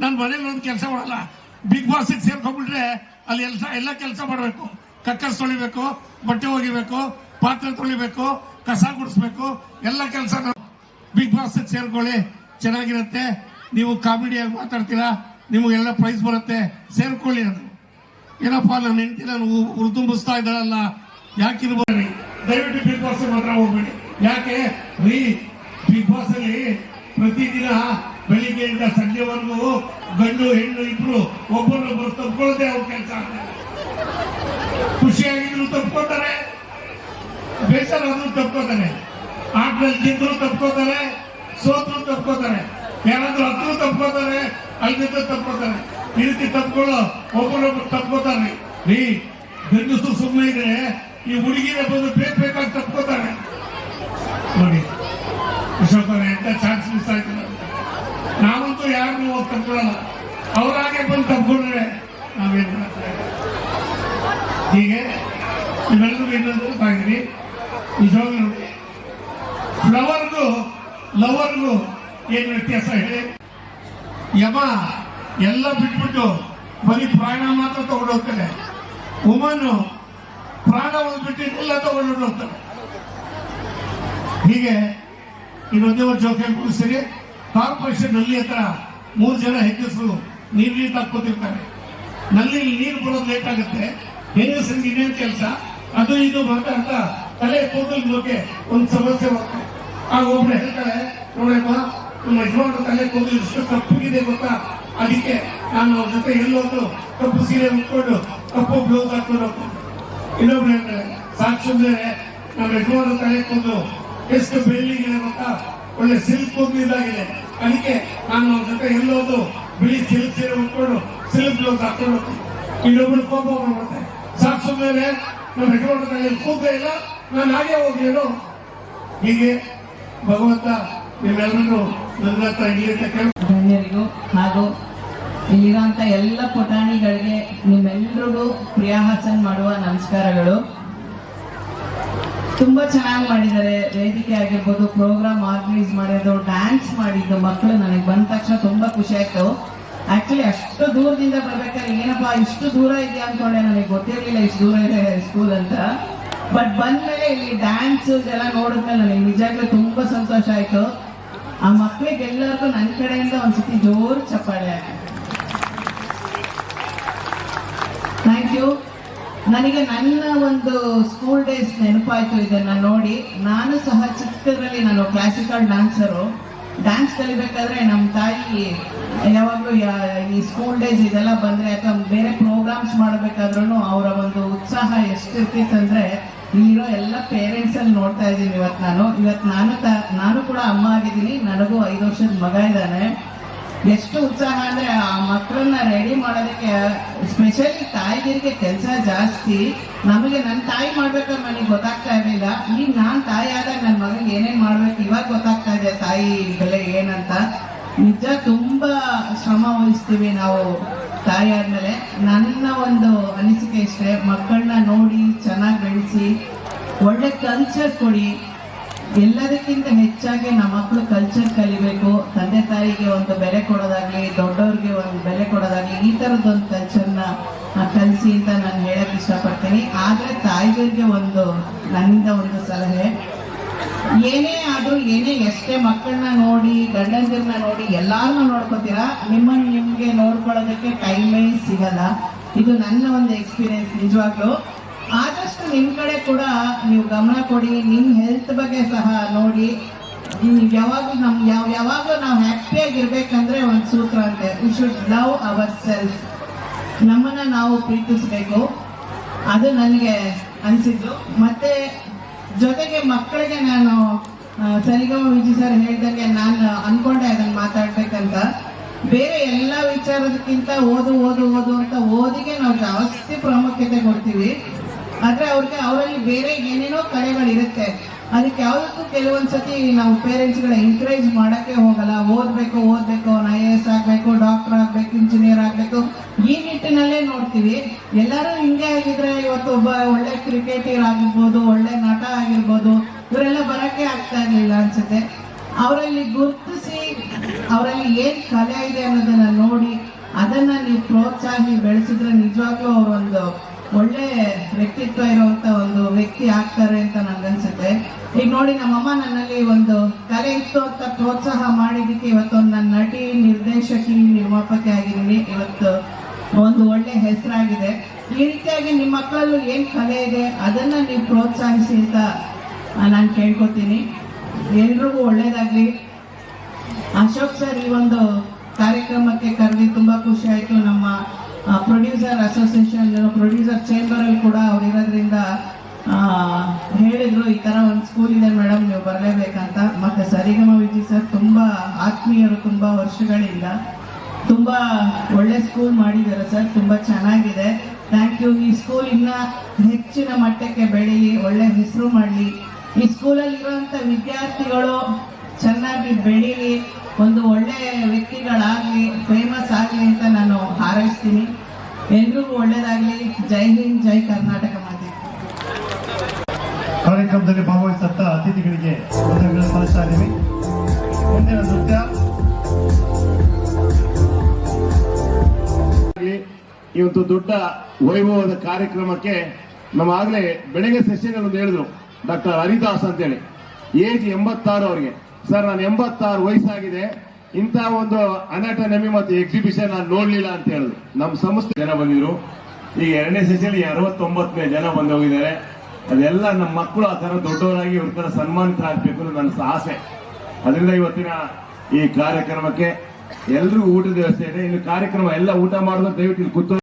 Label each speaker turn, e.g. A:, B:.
A: ನಾನು ಮನೇಲಿ ಒಂದು ಕೆಲಸ ಮಾಡಲ್ಲ. ಬಿಗ್ ಬಾಸ್ ಸೇರ್ಕೊಂಡ್ಬಿಟ್ರೆ ಅಲ್ಲಿ ಎಲ್ಲ ಎಲ್ಲ ಕೆಲಸ ಮಾಡಬೇಕು. ಕಕ್ಕಸ್ ತೊಳಿಬೇಕು, ಬಟ್ಟೆ ಒಗಿಬೇಕು, ಪಾತ್ರೆ ತೊಳಿಬೇಕು, ಕಸ ಗುಡಿಸ್ಬೇಕು, ಎಲ್ಲ ಕೆಲಸ ಬಿಗ್ ಬಾಸ್ ಸೇರ್ಕೊಳ್ಳಿ. ಚೆನ್ನಾಗಿರುತ್ತೆ. ನೀವು ಕಾಮಿಡಿಯಾಗಿ ಮಾತಾಡ್ತೀರಾ, ನಿಮಗೆಲ್ಲ ಪ್ರೈಸ್ ಬರುತ್ತೆ. ಸೇರ್ಕೊಳ್ಳಿ ಅದು ಏನಪ್ಪ ನನ್ನ ಹೆಂಡತಿ ನಾನು ಉರ್ದುಂಬಿಸ್ತಾ ಇದ್ದಾಳಲ್ಲ ಯಾಕಿರ್ಬೋದು ದಯವಿಟ್ಟು ಬಿಗ್ ಬಾಸ್ ಮಾತ್ರ ಹೋಗ್ಬೇಡಿ. ಯಾಕೆ? ರೀ ಬಿಗ್ ಬಾಸ್ ಅಲ್ಲಿ ಪ್ರತಿದಿನ ಬೆಳಿಗ್ಗೆಯಿಂದ ಸಂಜೆವರೆಗೂ ಗಂಡು, ಹೆಣ್ಣು ಇಬ್ರು ಒಬ್ಬರೊಬ್ಬರು ತಪ್ಪಿಕೊಳ್ಳದೆ ಅವ್ರ ಕೆಲಸ. ಖುಷಿಯಾಗಿದ್ರು ತಪ್ಕೋತಾರೆ ಬೇಸರಾದ್ರು ತಪ್ಕೋತಾರೆ ಆಟದಲ್ಲಿ ಗೆದ್ರು ತಪ್ಕೋತಾರೆ ಸೋತ್ರು ತಪ್ಕೋತಾರೆ ಯಾರಾದ್ರೂ ಹತ್ರ ತಪ್ಕೋತಾರೆ ಅಲ್ಲಿಂದ ತಪ್ಕೋತಾರೆ ಈ ರೀತಿ ತಪ್ಕೊಳ್ಳೋ ಒಬ್ಬರೊಬ್ರು ತಪ್ಕೋತಾರೆ ರೀ, ಗಂಡಸು ಸುಮ್ಮನೆ ಇದ್ರೆ ಈ ಹುಡುಗಿನ ಬಂದು ಬೇಕ್ ಬೇಕಾಗಿ ತಪ್ಕೋತಾರೆ ನೋಡಿ ಎಂತ ಚಾನ್ಸ್ ಮಿಸ್ ಆಯ್ತು ಯಾರನ್ನೂ ಹೋಗಿ ತಪ್ಕೊಳ್ಳಲ್ಲ ಅವರಾಗೆ ಬಂದು ತಪ್ಕೊಂಡ್ರೆ ನಾವೇನು ಮಾಡ್ತಾರೆ ಹೀಗೆ ಇವೆಲ್ಲರೂ ಇನ್ನೊಂದು ಗೊತ್ತಾಗಿರಿ ನಿಜವಾಗ್ಲೂ ಫ್ಲವರ್ಗೂ ಲವರ್ಗೂ ಏನು ವ್ಯತ್ಯಾಸ ಹೇಳಿ ಯಮ ಎಲ್ಲ ಬಿಟ್ಬಿಟ್ಟು ಬರೀ ಪ್ರಾಣ ಮಾತ್ರ ತಗೊಂಡು ಹೋಗ್ತಾರೆ ಉಮನು ಪ್ರಾಣ ಒಂದು ಬಿಟ್ಟು ಎಲ್ಲ ತಗೊಂಡು ಹೋಗ್ತಾರೆ ಹೀಗೆ ಇನ್ನೊಂದೇ ಒಂದು ಜೋಕೆ ಮುಗಿಸ್ತೀನಿ. ಕಾರ್ಪೊರೇಷನ್ನಲ್ಲಿ ಹತ್ರ ಮೂರು ಜನ ಹೆಂಗಸರು ನೀರು ನೀರು ತಕ್ಕೋತಿರ್ತಾರೆ. ನಲ್ಲಿ ನೀರು ಬರೋದು ಲೇಟ್ ಆಗುತ್ತೆ. ಹೆಂಗಸರಿಗೆ ಇನ್ನೇನು ಕೆಲಸ? ಅದು ಇದು ಮಾತಾಡ್ತಾ ತಲೆ ಕೂದಲ್ ಬಗ್ಗೆ ಒಂದು ಸಮಸ್ಯೆ ಬರುತ್ತೆ. ಆಗ ಒಬ್ರು ಹೇಳ್ತಾರೆ, ನೋಡಪ್ಪ, ನಮ್ಮ ಯಜಮಾನ ತಲೆ ಕೂದಲು ಇಷ್ಟು ತಪ್ಪಿಗಿದೆ ಗೊತ್ತಾ? ಅದಕ್ಕೆ ನಾನು ಅವ್ರ ಜೊತೆ ಎಲ್ಲೋದು ಕಪ್ಪು ಸೀರೆ ಉಟ್ಕೊಂಡು, ಕಪ್ಪು ಬ್ಲೌಸ್ ಹಾಕೊಂಡು ಇನ್ನೊಬ್ರು ಹೇಳ್ತಾರೆ ಸಾಕ್ಷಿ ನಮ್ಮ ಯಜಮಾನ ತಲೆ ಕೂದಲು ಎಷ್ಟು ಬೆಳ್ಳಿಗಿದೆ ಗೊತ್ತಾ? ಒಳ್ಳೆ ಸಿಲ್ಕ್ ಇದಾಗಿದೆ. ಅದಕ್ಕೆ ನಾನು ಜೊತೆ ಎಲ್ಲೋದು ಬಿಳಿ ಸಿಲ್ಕ್ ಸೀರೆ ಉಟ್ಕೊಂಡು ಸಿಲ್ಕ್ ಬ್ಲೌಸ್ ಹಾಕೊಂಡು ಇನ್ನೊಬ್ರು ಕೋಪ ಮಾಡುತ್ತೆ ಸಾಕ್ಷಿ ಮೇಲೆ ನಮ್ಮ ಹೆಡ್ಕೊಂಡ್ರೆ ಕೂದಲೇ ಇಲ್ಲ. ನಾನು ಹಾಗೆ ಹೋಗ್ಲೇನು ಹೀಗೆ ಭಗವಂತ ನಿಮ್ಮೆಲ್ಲರೂ ನನ್ನ ಹತ್ರ ಇಲ್ಲಿ
B: ಗಣ್ಯರಿಗೂ ಹಾಗೂ ಇಲ್ಲಿರುವಂತ ಎಲ್ಲ ಪುಟಾಣಿಗಳಿಗೆ ನಿಮ್ಮೆಲ್ಲರಿಗೂ ಪ್ರಿಯಾಹಾಸನ್ ಮಾಡುವ ನಮಸ್ಕಾರಗಳು. ತುಂಬಾ ಚೆನ್ನಾಗಿ ಮಾಡಿದ್ದಾರೆ. ವೇದಿಕೆ ಆಗಿರ್ಬೋದು ಪ್ರೋಗ್ರಾಮ್ ಆರ್ಗನೈಸ್ ಮಾಡಿದ್ದು ಡ್ಯಾನ್ಸ್ ಮಾಡಿದ್ದು ಮಕ್ಕಳು ನನಗೆ ಬಂದ ತಕ್ಷಣ ತುಂಬಾ ಖುಷಿ ಆಯ್ತು ಆಕ್ಚುಲಿ ಅಷ್ಟು ದೂರದಿಂದ ಬರ್ಬೇಕಾದ್ರೆ ಏನಪ್ಪಾ, ಇಷ್ಟು ದೂರ ಇದೆಯಾ ಅನ್ಕೊಂಡೆ, ನನಗೆ ಗೊತ್ತಿರಲಿಲ್ಲ ಇಷ್ಟು ದೂರ ಇದೆ ಸ್ಕೂಲ್ ಅಂತ. ಬಟ್ ಬಂದ್ಮೇಲೆ ಇಲ್ಲಿ ಡ್ಯಾನ್ಸ್ ಎಲ್ಲ ನೋಡಿದ್ಮೇಲೆ ನನಗೆ ನಿಜಾಗ್ಲೂ ತುಂಬಾ ಸಂತೋಷ ಆಯ್ತು. ಆ ಮಕ್ಕಳಿಗೆಲ್ಲರಿಗೂ ನನ್ನ ಕಡೆಯಿಂದ ಒಂದ್ಸತಿ ಜೋರು ಚಪ್ಪಾಳೆ ಹಾಕಿ ನನಗೆ ನನ್ನ ಒಂದು ಸ್ಕೂಲ್ ಡೇಸ್ ನೆನಪಾಯ್ತು ಇದನ್ನ ನೋಡಿ. ನಾನು ಸಹ ಚಿಕ್ಕದ್ರಲ್ಲಿ ನಾನು ಕ್ಲಾಸಿಕಲ್ ಡ್ಯಾನ್ಸರು ಡ್ಯಾನ್ಸ್ ಕಲಿಬೇಕಾದ್ರೆ ನಮ್ಮ ತಾಯಿ ಯಾವಾಗಲೂ ಈ ಸ್ಕೂಲ್ ಡೇಸ್ ಇದೆಲ್ಲ ಬಂದ್ರೆ ಯಾಕಂದ್ರೆ ಬೇರೆ ಪ್ರೋಗ್ರಾಮ್ಸ್ ಮಾಡಬೇಕಾದ್ರೂ ಅವರ ಒಂದು ಉತ್ಸಾಹ ಎಷ್ಟಿರ್ತಿತ್ತಂದ್ರೆ ಇಲ್ಲಿರೋ ಎಲ್ಲ ಪೇರೆಂಟ್ಸ್ ಅಲ್ಲಿ ನೋಡ್ತಾ ಇದ್ದೀನಿ ಇವತ್ತು ನಾನು. ಇವತ್ತು ನಾನು ನಾನು ಕೂಡ ಅಮ್ಮ ಆಗಿದ್ದೀನಿ. ನನಗೂ ಐದು ವರ್ಷದ ಮಗ ಇದ್ದಾನೆ. ಎಷ್ಟು ಉತ್ಸಾಹ ಅಂದ್ರೆ, ಆ ಮಕ್ಕಳನ್ನ ರೆಡಿ ಮಾಡೋದಕ್ಕೆ ಸ್ಪೆಷಲಿ ತಾಯಿಗಿರಿಗೆ ಕೆಲಸ ಜಾಸ್ತಿ. ನಮಗೆ ನನ್ನ ತಾಯಿ ಮಾಡ್ಬೇಕಾದ್ರೆ ನನಗೆ ಗೊತ್ತಾಗ್ತಾ ಇರಲಿಲ್ಲ. ಈಗ ನಾನು ತಾಯಿ ಆದಾಗ ನನ್ನ ಮಗನಿಗೆ ಏನೇನು ಮಾಡ್ಬೇಕು? ಇವಾಗ ಗೊತ್ತಾಗ್ತಾ ಇದೆ ತಾಯಿ ಬೆಲೆ ಏನಂತ. ನಿಜ ತುಂಬಾ ಶ್ರಮ ವಹಿಸ್ತೀವಿ ನಾವು ತಾಯಿ ಆದ್ಮೇಲೆ. ನನ್ನ ಒಂದು ಅನಿಸಿಕೆ ಇಷ್ಟೇ, ಮಕ್ಕಳನ್ನ ನೋಡಿ ಚೆನ್ನಾಗಿ ಬೆಳೆಸಿ, ಒಳ್ಳೆ ಕಲ್ಚರ್ ಕೊಡಿ. ಎಲ್ಲದಕ್ಕಿಂತ ಹೆಚ್ಚಾಗಿ ನಮ್ಮ ಮಕ್ಕಳು ಕಲ್ಚರ್ ಕಲಿಬೇಕು. ತಂದೆ ತಾಯಿಗೆ ಒಂದು ಬೆಲೆ ಕೊಡೋದಾಗ್ಲಿ, ದೊಡ್ಡವ್ರಿಗೆ ಒಂದು ಬೆಲೆ ಕೊಡೋದಾಗ್ಲಿ, ಈ ತರದೊಂದು ಕಲ್ಚರ್ನ ಕಲಿಸಿ ಅಂತ ನಾನು ಹೇಳಕ್ ಇಷ್ಟಪಡ್ತೀನಿ. ಆದ್ರೆ ತಾಯಿಗಳಿಗೆ ಒಂದು, ನನ್ನಿಂದ ಒಂದು ಸಲಹೆ. ಏನೇ ಆದ್ರೂ, ಏನೇ ಎಷ್ಟೇ ಮಕ್ಕಳನ್ನ ನೋಡಿ ಗಂಡಂದಿರನ್ನ ನೋಡಿ, ಎಲ್ಲಾರನ್ನೂ ನೋಡ್ಕೋತೀರಾ? ನಿಮ್ಮನ್ನ ನಿಮ್ಗೆ ನೋಡ್ಕೊಳ್ಳೋದಕ್ಕೆ ಟೈಮೇ ಸಿಗಲ್ಲ. ಇದು ನನ್ನ ಒಂದು ಎಕ್ಸ್ಪೀರಿಯನ್ಸ್ ನಿಜವಾಗ್ಲೂ. ಆದಷ್ಟು ನಿಮ್ಮ ಕಡೆ ಕೂಡ ನೀವು ಗಮನ ಕೊಡಿ ನಿಮ್ಮ ಹೆಲ್ತ್ ಬಗ್ಗೆ ಸಹ ನೋಡಿ. ಯಾವಾಗ ಯಾವಾಗಲೂ ನಮ್, ಯಾವ, ಯಾವಾಗಲೂ ನಾವು ಹ್ಯಾಪಿಯಾಗಿರ್ಬೇಕಂದ್ರೆ ಒಂದು ಸೂತ್ರ ಅಂತೆ. We should love our self ನಮ್ಮನ್ನ ನಾವು ಪ್ರೀತಿಸಬೇಕು. ಅದು ನನಗೆ ಅನಿಸಿದ್ದು. ಮತ್ತೆ ಜೊತೆಗೆ ಮಕ್ಕಳಿಗೆ ನಾನು ಸರಿಗಮ ವಿಜಿ ಸರ್ ಹೇಳ್ದಂಗೆ ನಾನು ಅನ್ಕೊಂಡೆ ಅದನ್ನ ಮಾತಾಡ್ಬೇಕಂತ. ಬೇರೆ ಎಲ್ಲ ವಿಚಾರದಕ್ಕಿಂತ ಓದು ಓದು ಓದು ಅಂತ ಓದಿಗೆ ನಾವು ಜಾಸ್ತಿ ಪ್ರಾಮುಖ್ಯತೆ ಕೊಡ್ತೀವಿ. ಆದ್ರೆ ಅವ್ರಿಗೆ ಅವರಲ್ಲಿ ಬೇರೆ ಏನೇನೋ ಕಲೆಗಳಿರುತ್ತೆ ಅದಕ್ಕೆ ಯಾವ್ದಕ್ಕೂ ಕೆಲವೊಂದ್ಸತಿ ನಾವು ಪೇರೆಂಟ್ಸ್ಗಳ ಎಂಕರೇಜ್ ಮಾಡಕ್ಕೆ ಹೋಗಲ್ಲ. ಓದ್ಬೇಕು ಓದ್ಬೇಕು, ಅವ್ನು ಐ ಎ ಎಸ್ ಆಗ್ಬೇಕು ಡಾಕ್ಟರ್ ಆಗ್ಬೇಕು ಇಂಜಿನಿಯರ್ ಆಗ್ಬೇಕು. ಈ ನಿಟ್ಟಿನಲ್ಲೇ ನೋಡ್ತೀವಿ. ಎಲ್ಲರೂ ಹಿಂಗೆ ಆಗಿದ್ರೆ ಇವತ್ತು ಒಬ್ಬ ಒಳ್ಳೆ ಕ್ರಿಕೆಟಿಯರ್ ಆಗಿರ್ಬೋದು, ಒಳ್ಳೆ ನಟ ಆಗಿರ್ಬೋದು, ಇವರೆಲ್ಲ ಬರಕ್ಕೆ ಆಗ್ತಾ ಇರ್ಲಿಲ್ಲ ಅನ್ಸುತ್ತೆ. ಅವರಲ್ಲಿ ಗುರುತಿಸಿ, ಅವರಲ್ಲಿ ಏನ್ ಕಲೆ ಇದೆ ಅನ್ನೋದನ್ನ ನೋಡಿ, ಅದನ್ನ ನೀವು ಪ್ರೋತ್ಸಾಹಿ ಬೆಳೆಸಿದ್ರೆ ನಿಜವಾಗ್ಲೂ ಅವ್ರ ಒಂದು ಒಳ್ಳೆ ವ್ಯಕ್ತಿತ್ವ ಇರುವಂತ ಒಂದು ವ್ಯಕ್ತಿ ಆಗ್ತಾರೆ ಅಂತ ನನ್ಗನ್ಸುತ್ತೆ ಈಗ ನೋಡಿ, ನಮ್ಮಮ್ಮ ನನ್ನಲ್ಲಿ ಒಂದು ಕಲೆ ಇತ್ತು ಅಂತ ಪ್ರೋತ್ಸಾಹ ಮಾಡಿದಕ್ಕೆ ಇವತ್ತೊಂದು ನನ್ನ ನಟಿ, ನಿರ್ದೇಶಕಿ, ನಿರ್ಮಾಪಕಿ ಆಗಿದ್ದೀನಿ. ಇವತ್ತು ಒಂದು ಒಳ್ಳೆ ಹೆಸರಾಗಿದೆ. ಈ ರೀತಿಯಾಗಿ ನಿಮ್ಮ ಮಕ್ಕಳಲ್ಲೂ ಏನ್ ಕಲೆ ಇದೆ, ಅದನ್ನ ನೀವು ಪ್ರೋತ್ಸಾಹಿಸಿ ಅಂತ ನಾನು ಕೇಳ್ಕೊತೀನಿ. ಎಲ್ರಿಗೂ ಒಳ್ಳೇದಾಗ್ಲಿ. ಅಶೋಕ್ ಸರ್, ಈ ಒಂದು ಕಾರ್ಯಕ್ರಮಕ್ಕೆ ಕರೆದಿ ತುಂಬಾ ಖುಷಿ ಆಯ್ತು. ನಮ್ಮ ಪ್ರೊಡ್ಯೂಸರ್ ಅಸೋಸಿಯೇಷನ್ ಪ್ರೊಡ್ಯೂಸರ್ ಚೇಂಬರ್ ಅಲ್ಲಿ ಕೂಡ ಅವ್ರು ಇರೋದ್ರಿಂದ ಹೇಳಿದ್ರು, ಈ ತರ ಒಂದು ಸ್ಕೂಲ್ ಇದೆ ಮೇಡಮ್ ನೀವು ಬರಲೇಬೇಕಂತ. ಮತ್ತೆ ಸರಿಗಮ ವಿಜಿ ಸರ್ ತುಂಬಾ ಆತ್ಮೀಯರು, ತುಂಬಾ ವರ್ಷಗಳಿಂದ ತುಂಬಾ ಒಳ್ಳೆ ಸ್ಕೂಲ್ ಮಾಡಿದ್ದಾರೆ ಸರ್ ತುಂಬಾ ಚೆನ್ನಾಗಿದೆ. ಥ್ಯಾಂಕ್ ಯು ಈ ಸ್ಕೂಲ್ ಇನ್ನ ಹೆಚ್ಚಿನ ಮಟ್ಟಕ್ಕೆ ಬೆಳೀಲಿ ಒಳ್ಳೆ ಹೆಸರು ಮಾಡಲಿ. ಈ ಸ್ಕೂಲಲ್ಲಿ ಇರುವಂತ ವಿದ್ಯಾರ್ಥಿಗಳು ಚೆನ್ನಾಗಿ ಬೆಳೀಲಿ. ಒಂದು ಒಳ್ಳೆ ವ್ಯಕ್ತಿಗಳಾಗಲಿ ಫೇಮಸ್ ಆಗಲಿ ಅಂತ ನಾನು ಹಾರೈಸ್ತೀನಿ. ಎಲ್ರಿಗೂ ಒಳ್ಳೇದಾಗಲಿ. ಜೈ ಹಿಂದ್, ಜೈ ಕರ್ನಾಟಕ ಮಾತೆ.
C: ಕಾರ್ಯಕ್ರಮದಲ್ಲಿ ಭಾಗವಹಿಸಂತ ಅತಿಥಿಗಳಿಗೆ ಇದ್ದೀವಿ. ಮುಂದಿನ ನೃತ್ಯ.
D: ಒಂದು ದೊಡ್ಡ ವೈಭವದ ಕಾರ್ಯಕ್ರಮಕ್ಕೆ ನಮ್ಮ ಆಗ್ಲೇ ಬೆಳಗ್ಗೆ ಸೆಷನ್ ಒಂದು ಹೇಳಿದ್ರು ಡಾಕ್ಟರ್ ಹರಿದಾಸ್ ಅಂತೇಳಿ. ಏಜ್ ಎಂಬತ್ತಾರು ಅವರಿಗೆ. ಸರ್, ನಾನು ಎಂಬತ್ತಾರು ವಯಸ್ಸಾಗಿದೆ. ಇಂಥ ಒಂದು ಅನಾಟನಮಿ ಮತ್ತು ಎಕ್ಸಿಬಿಷನ್ ನಾನು ನೋಡ್ಲಿಲ್ಲ ಅಂತ ಹೇಳಿದ್ರು ನಮ್ಮ ಸಂಸ್ಥೆ ಜನ ಬಂದಿದ್ರು. ಈಗ ಎರಡನೇ ಸೆಷನ್ ಅರವತ್ತೊಂಬತ್ತನೇ ಜನ ಬಂದು ಹೋಗಿದ್ದಾರೆ. ಅದೆಲ್ಲ ನಮ್ಮ ಮಕ್ಕಳು ಆ ಥರ ದೊಡ್ಡವರಾಗಿ ಇವ್ರ ತರ ಸನ್ಮಾನಿತರಾಗಬೇಕು ಅನ್ನೋ ನನ್ನ ಆಸೆ. ಅದರಿಂದ ಇವತ್ತಿನ ಈ ಕಾರ್ಯಕ್ರಮಕ್ಕೆ ಎಲ್ರಿಗೂ ಊಟದ ವ್ಯವಸ್ಥೆ ಇದೆ. ಇನ್ನು ಕಾರ್ಯಕ್ರಮ ಎಲ್ಲ ಊಟ ಮಾಡಿದ್ರೆ ದಯವಿಟ್ಟು ಇಲ್ಲಿ ಕೂತ್ಕೊಂಡು